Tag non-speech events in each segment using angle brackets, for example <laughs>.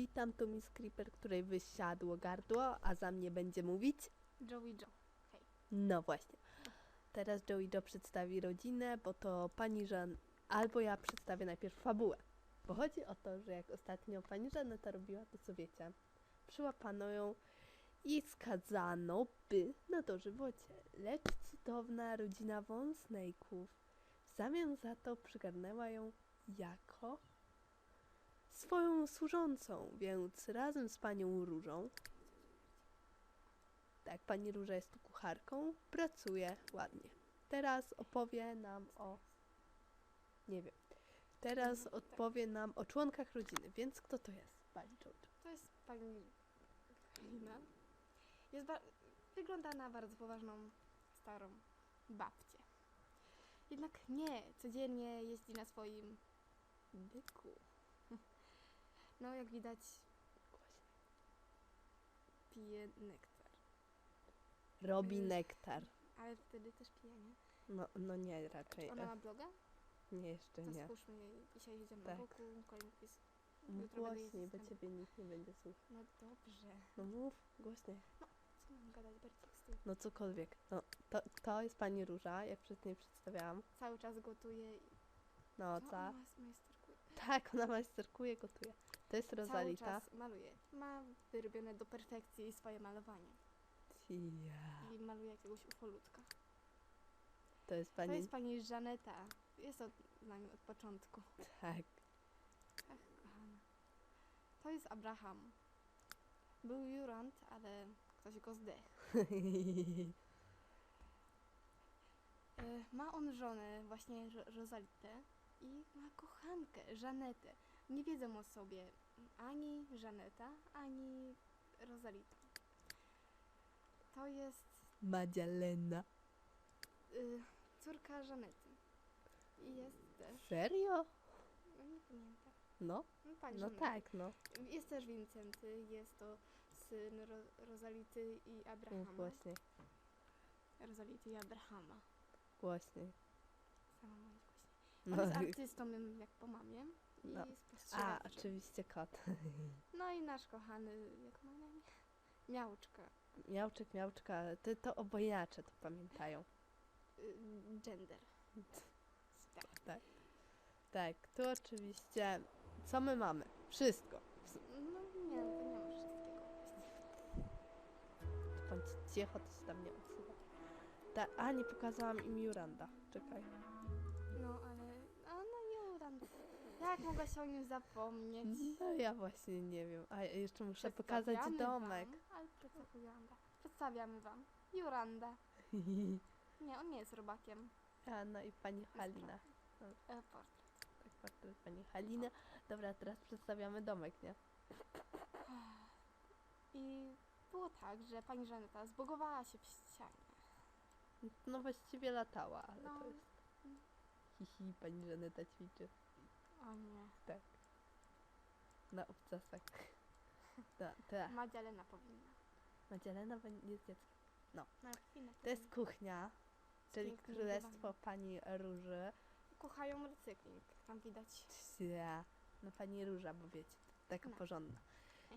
Witam, tu Miss Creeper, której wysiadło gardło, a za mnie będzie mówić. Joey Joe. Hej. No właśnie. Teraz Joey Joe przedstawi rodzinę, bo to pani Żan... Albo ja przedstawię najpierw fabułę. Bo chodzi o to, że jak ostatnio pani Żaneta robiła to, co wiecie, przyłapano ją i skazano by na dożywocie. Lecz cudowna rodzina Von Snake'ów w zamian za to przygarnęła ją jako swoją służącą, więc razem z panią Różą tak, pani Róża jest tu kucharką, pracuje ładnie. Teraz opowie nam o. Nie wiem. Teraz odpowie nam o członkach rodziny, więc kto to jest? Pani Jojo. To jest pani Halina. Jest ba- wygląda na bardzo poważną, starą babcię. Jednak nie, codziennie jeździ na swoim byku. No, jak widać, pije nektar. Robi Mm. nektar. Ale wtedy też pije, nie? No, no nie, raczej. Ona e, ma bloga? Nie, jeszcze To nie. spójrzmy jej. Dzisiaj jedziemy Tak. na boku, kolejny. Mów jutro będę głośniej, bo ciebie nikt nie będzie słuchał. No dobrze. No mów głośniej. Co mam gadać? Tyłu. No cokolwiek. No, to, to jest pani Róża, jak wcześniej przedstawiałam. Cały czas gotuje i... No, Co co? ona majsterkuje? Tak, ona majsterkuje, gotuje. To jest Rosalita. Cały czas maluje. Ma wyrobione do perfekcji swoje malowanie. Ja. I maluje jakiegoś ufolutka. To jest To pani. jest pani Żaneta. Jest od, z nami od początku. Tak. Ach, kochana. To jest Abraham. Był jurant, ale ktoś go zdechł. <laughs> E, ma on żonę, właśnie Ro- Rosalitę i ma kochankę, Żanetę. Nie wiedzą o sobie ani Żaneta, ani Rosalita. To jest Madzialena. y, córka Żanety. I jest też... Serio? No nie pamiętam. No, No, tak, no Żaneta. tak, no. Jest też Wincenty, jest to syn Ro- Rosality i Abrahama. Mów głośniej, Rosality i Abrahama. głośniej. Sama mówić głośniej. On No, jest artystą jak po mamie i No. a, oczywiście kot. <laughs> No i nasz kochany, jak ma na imię? Miałczka. Miałczek, miałczka, to, to obojniacze to pamiętają. Y, gender. <laughs> Tak. Tak. Tak, tu oczywiście, co my mamy? Wszystko. No nie, to nie ma wszystkiego. Bądź cicho, to się tam nie odsuwa. Ta, a, nie pokazałam im Juranda. Czekaj. Jak mogła się o nim zapomnieć? No ja właśnie nie wiem. A jeszcze muszę pokazać Przedstawiamy domek. Wam, ale Juranda. Przedstawiamy wam. Juranda. <laughs> Nie, on nie jest robakiem. A, no i pani Halina. E, portret. Tak, portret pani Haliny. Dobra, teraz przedstawiamy domek, nie? <sighs> I było tak, że pani Żaneta zbogowała się w ścianie. No właściwie latała, ale No. to jest... Hihi, pani Żaneta ćwiczy. O nie. Tak. Na obcasach. <laughs> Ta, ta. Madzialena powinna. Madzialena będzie dzieckiem. No, powinna. To jest kuchnia, czyli pięknym królestwo pani Róży. Kochają recykling, tam widać. Cia. No pani Róża, bo wiecie, taka No. porządna.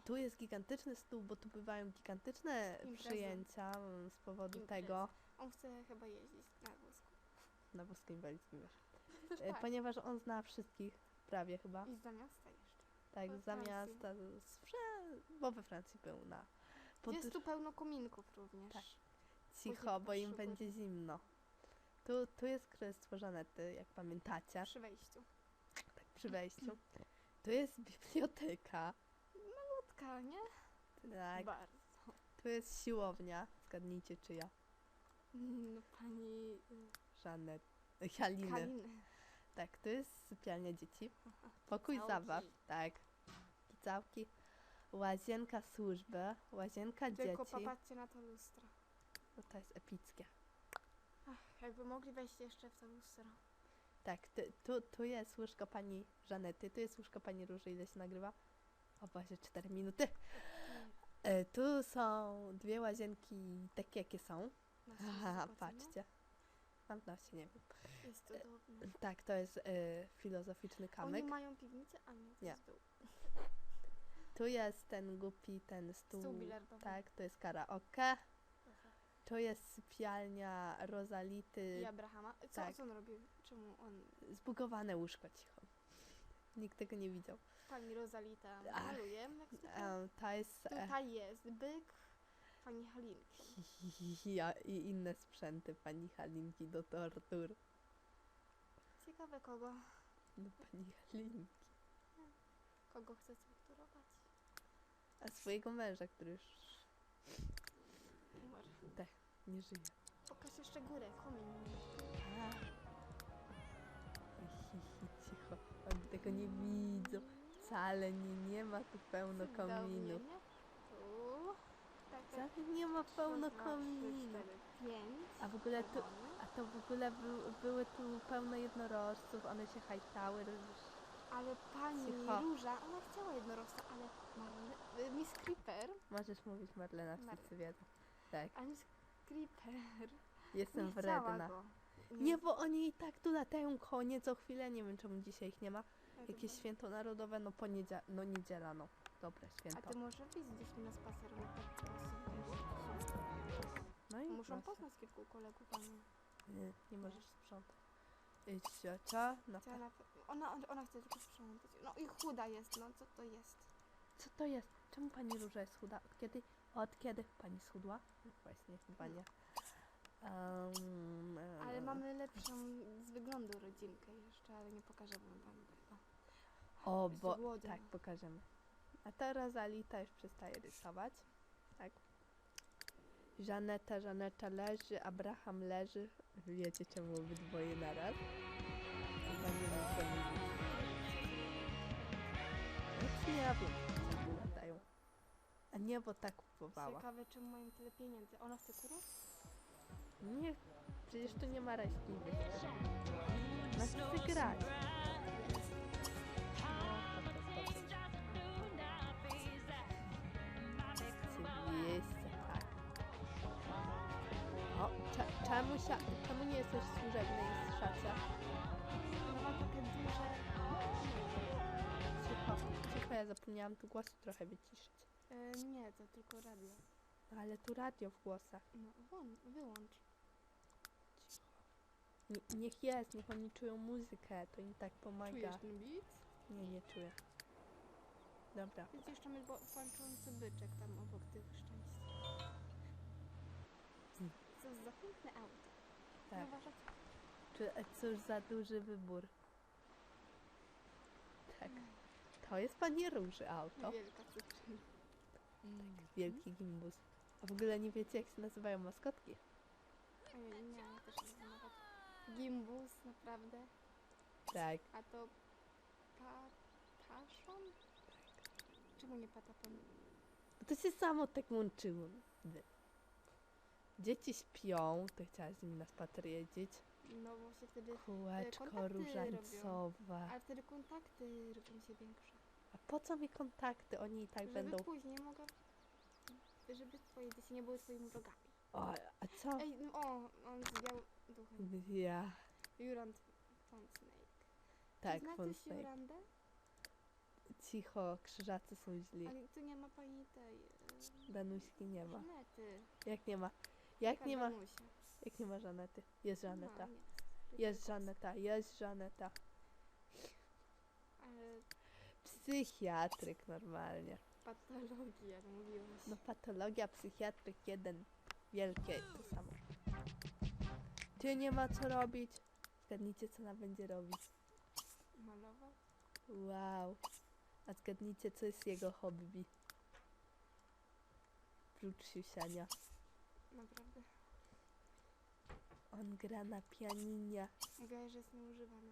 Tu jest gigantyczny stół, bo tu bywają gigantyczne Imprezy. przyjęcia mm, z powodu Imprezy. tego, On chce chyba jeździć na wózku. na wózku inwalidzkim wiesz, <laughs> Też e, tak. ponieważ on zna wszystkich, prawie chyba, I za miasta jeszcze. tak, we za Francji. miasta, z, bo we Francji był na pod... Jest tu pełno kominków również. Tak. cicho, bo im będzie zimno. Tu, tu jest królestwo Żanety, jak pamiętacie, Przy wejściu. tak przy wejściu. Tu jest biblioteka, Krótka, nie? tak, Bardzo. tu jest siłownia, zgadnijcie czyja, No, pani y, Żanet, Haliny. Kaliny. Tak, to jest sypialnia dzieci. <laughs> Pokój Całki. zabaw, tak. Całki. Łazienka służby, łazienka Tylko dzieci. popatrzcie na to lustro. No to jest epickie. Ach, jakby mogli wejść jeszcze w to lustro. Tak, tu, tu, tu jest łóżko pani Żanety, tu jest łóżko pani Róży, ile się nagrywa? O Boże, 4 minuty. <laughs> E, tu są dwie łazienki takie, jakie są. Na zobaczymy. patrzcie. Nosie, nie wiem. Jest cudowne. Tak, to jest e, filozoficzny Oni kamyk. mają piwnicę, a nie, to Nie. jest dół. <laughs> Tu jest ten głupi, ten stół. Stół bilardowy. Tak, to jest karaoke. To jest sypialnia Rosality. I Abrahama. Co, tak. co on robił? Czemu on... Zbugowane łóżko cicho. Nikt tego nie widział. Pani Rosalita maluje, jak zwykle. Em, to jest e, Tutaj jest byk pani Halinki. <laughs> ja, i inne sprzęty pani Halinki do tortur. Ciekawe kogo, Do pani Halinki. kogo chce torturować. A swojego męża, który już Umarł. nie żyje. Pokaż jeszcze górę, komin. A. Hi, hi, Cicho, oni tego nie widzą. Wcale nie, nie ma tu pełno kominu. Tu. Wcale nie ma pełno Pięć. A w ogóle tu, a to w ogóle był, były tu pełno jednorożców, one się hajtały. Ale pani Cicho. Róża, ona chciała jednorożca, ale Marle, y, Miss Creeper, Możesz mówić Marlena, Mar- wszyscy wiedzą. Tak, a Miss Creeper jestem nie chciała wredna. go. Nie, bo oni i tak tu latają konie co chwilę, nie wiem czemu dzisiaj ich nie ma. Ja Jakieś to- święto narodowe, no poniedziela, no niedziela, no. Dobre A święto. ty może wyjść z dziećmi na spacer, bo tak No i Muszą właśnie. poznać kilku kolegów, a nie. Nie, nie możesz sprzątać. Idź ciocia, na Chciała na pe- Ona, ona chce tylko sprzątać. No i chuda jest, no co to jest? Co to jest? Czemu pani Róża jest chuda? Od kiedy? Od kiedy pani schudła? No Właśnie, chyba nie. Um, Ale e, mamy lepszą z wyglądu rodzinkę jeszcze, ale nie pokażemy wam tego. O, Jest bo... Tak, pokażemy. A teraz Alita już przestaje rysować. Żaneta, Żaneta leży, Abraham leży. Wiecie czemu obydwoje naraz? Nie. Nic nie wiem, co tu latają. A niebo tak kupowała. Ciekawe, czemu mają tyle pieniędzy. Ona chce kurę? Nie, przecież tu nie ma reszki. Masz wygrać. Oczywiście, czemu, się, czemu nie jesteś służebny i szacia? Ona ma takie duże... Cicho, cicho, ja zapomniałam tu głosu trochę wyciszyć. E, nie, to tylko radio. Ale tu radio w głosach. No, wyłącz. Nie, niech jest, niech oni czują muzykę, to im tak pomaga. Czujesz ten beat? Nie, nie czuję. Dobra. Jest jeszcze my bo- płaczący byczek tam obok tych szczęść. Co za piękne auto. Tak. Nie uważacie? Czy, e, cóż za duży wybór. Tak. To jest pani Róży auto. Wielka cytryna. Wielki gimbus. A w ogóle nie wiecie jak się nazywają maskotki? Ojej, nie, ja też nie wiem nawet. Gimbus, naprawdę. Tak. A to pa, paszon? Czemu nie patapon? To się samo tak łączyło. Wy. Dzieci śpią, to chciałaś z nimi na spacer jeździć. No bo się wtedy... Kółeczko kontakty różańcowe. Ale wtedy kontakty robią się większe. A po co mi kontakty? Oni i tak żeby będą... później mogła... Żeby twoje dzieci nie były twoimi wrogami. O, a co? Ej, no, o, on zwiał duchem. Ja. Jurand von Snake. Tak, Znacie von Snake. Jurandę? Cicho, krzyżacy są źli. Ale tu nie ma pani tej... e, Danuśki nie ma. Żanety. Jak nie ma? Jak nie ma? Jak nie ma Żanety? Jest Żaneta. No, Jest Żaneta, jest Żaneta. Ale Psychiatryk normalnie. patologia, mówiłaś. No patologia, psychiatryk jeden. Wielkie to samo. Ty nie ma co robić. Zgadnijcie co ona będzie robić. Malować? Wow. A zgadnijcie co jest jego hobby. Prócz siusiania. Naprawdę. On gra na pianinie. Mówiłaś, że jest nieużywane.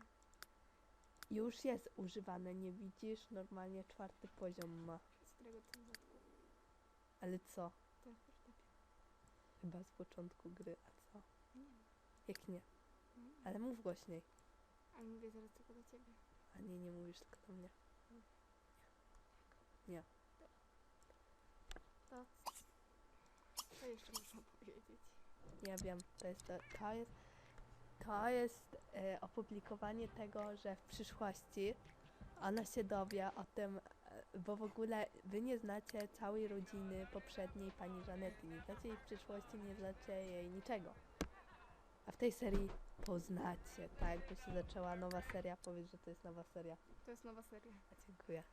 Już jest używane, nie widzisz? Normalnie czwarty poziom ma. Z którego to zatkło? Ale co? Ten fortepian. Chyba z początku gry, a co? Nie wiem. Jak nie? Nie. Ale mów głośniej. Ale mówię zaraz tylko do ciebie. A nie, nie mówisz tylko do mnie. To... Co jeszcze można powiedzieć? Nie wiem, to jest to, to jest, to jest e, opublikowanie tego, że w przyszłości ona się dowie o tym, e, bo w ogóle wy nie znacie całej rodziny poprzedniej pani Żanety, nie znacie jej przyszłości, nie znacie jej niczego. A w tej serii poznacie, tak? Bo się zaczęła nowa seria, powiedz, że to jest nowa seria. To jest nowa seria. A, dziękuję.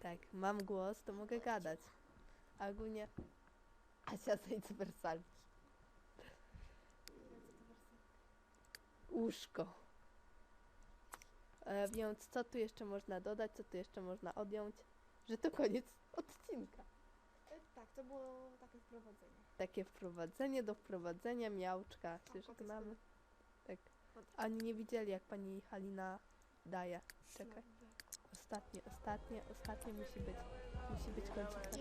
Tak, mam głos, to mogę gadać. A ogólnie Asia zejdź z wersalki. Łóżko. E, więc co tu jeszcze można dodać, co tu jeszcze można odjąć? Że to koniec odcinka. E, Tak, to było takie wprowadzenie. Takie wprowadzenie do wprowadzenia miałczka. O, żegnamy? jest Tak. Kot. Ani nie widzieli, jak pani Halina daje. Czekaj. Ostatnie, ostatnie, ostatnie musi być. Musi być końcówka.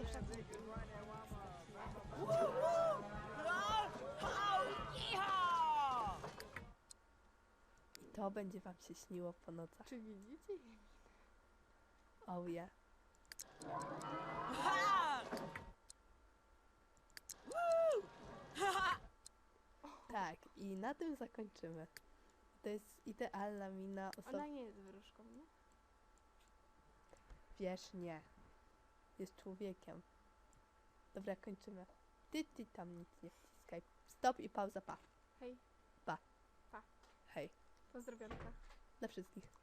I to będzie wam się śniło po nocach. Czy widzicie? Oh yeah. Tak, i na tym zakończymy. To jest idealna mina osoby. Ona nie jest wróżką, nie? Wiesz, nie. Jest człowiekiem. Dobra, kończymy. Ty, ty tam nic nie wciskaj. Stop i pauza, pa. Hej, Hej, pozdrowionka. dla wszystkich.